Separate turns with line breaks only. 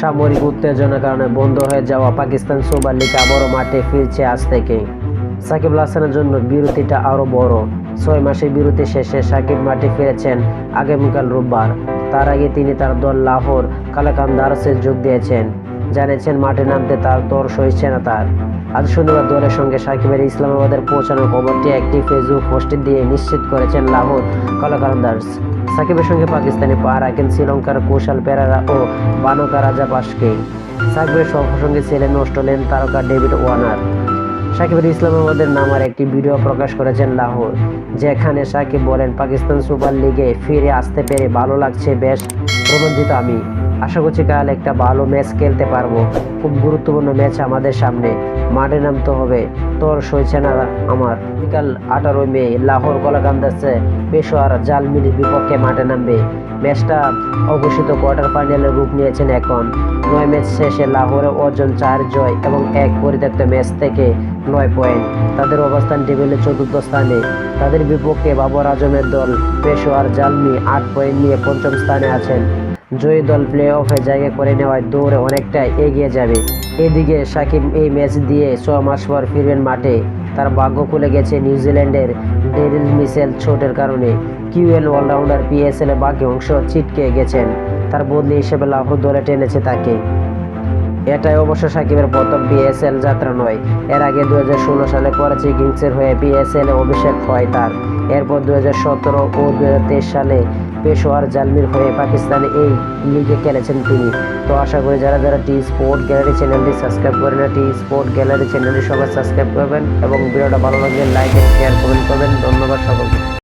সামরিক উত্তেজনার কারণে বন্ধ হয়ে যাওয়া পাকিস্তান সুপার লিগ আবারও মাঠে ফিরছে আজ থেকে সাকিব হাসানের জন্য বিরতিটা আরও বড়। ছয় মাসের বিরতি শেষে সাকিব মাঠে ফিরেছেন আগামীকাল রোববার। তার আগে তিনি তার দল লাহোর কালাকান্দারসে যোগ দিয়েছেন। জানিয়েছেন, মাঠে নামতে তার তর সইছে না তার। আজ শনিবার দলের সঙ্গে সাকিবের ইসলামাবাদের পৌঁছানোর খবরটি একটি ফেসবুক পোস্টে দিয়ে নিশ্চিত করেছেন লাহোর কালাকান্দার্স সাকিবের সঙ্গে পাকিস্তানি পা রাখেন শ্রীলঙ্কার কুশাল পেরারা ও বানকা রাজা পাশকে সাকিবের সঙ্গে ছিলেন অস্ট্রেলিয়ান তারকা ডেভিড ওয়ার্নার। সাকিবের ইসলামাবাদের নামার একটি ভিডিও প্রকাশ করেছেন লাহোর, যেখানে সাকিব বলেন, পাকিস্তান সুপার লিগে ফিরে আসতে পেরে ভালো লাগছে, বেশ রোমাঞ্চিত আমি। আশা করছি কাল একটা ভালো ম্যাচ খেলতে পারব। খুব গুরুত্বপূর্ণ ম্যাচ আমাদের সামনে। মাঠে নামতে হবে। তোর সইছে না আমার। বিকাল আঠারোই মে, লাহোর কলাকান্দাসে পেশোয়ার জালমির বিপক্ষে মাঠে নামবে। ম্যাচটা অঘোষিত কোয়ার্টার ফাইনালের রূপ নিয়েছেন এখন। নয় ম্যাচ শেষে লাহোরে অর্জন চার জয় এবং এক পরিত্যক্ত ম্যাচ থেকে নয় পয়েন্ট। তাদের অবস্থান টেবিলে চতুর্থ স্থানে। তাদের বিপক্ষে বাবর আজমের দল পেশোয়ার জালমি আট পয়েন্ট নিয়ে পঞ্চম স্থানে আছেন। জয়ী দল প্লে অফে জায়গা করে নেওয়ায় দৌড়ে অনেকটা এগিয়ে যাবে। এদিকে সাকিব এই ম্যাচ দিয়ে ছ মাস পর ফিরবেন মাঠে। তার ভাগ্য খুলে গেছে নিউজিল্যান্ডের ডেরিল মিসেল চোটের কারণে। কিউএল অলরাউন্ডার পিএসএল বাকি অংশ ছিটকে গেছেন। তার বদলি হিসেবে লাহোর দলে টেনেছে তাকে। এটাই অবশ্য সাকিবের প্রথম পিএসএল যাত্রা নয়। এর আগে দুই হাজার ষোলো সালে করাচি কিংসের হয়ে পিএসএল এ অভিষেক হয় তার। এরপর দুই হাজার সতেরো ও দু হাজার তেইশ সালে পেশোয়ার জালমির হয়ে পাকিস্তানে এই লিগে খেলেছেন তিনি। তো আশা করি যারা যারা টি স্পোর্ট গ্যালারি চ্যানেলটি সাবস্ক্রাইব করেন না টি স্পোর্ট গ্যালারি চ্যানেলটি সবাই সাবস্ক্রাইব করবেন এবং ভিডিওটা ভালো লাগলে লাইক এন্ড শেয়ার কমেন্ট করবেন। ধন্যবাদ সকলকে।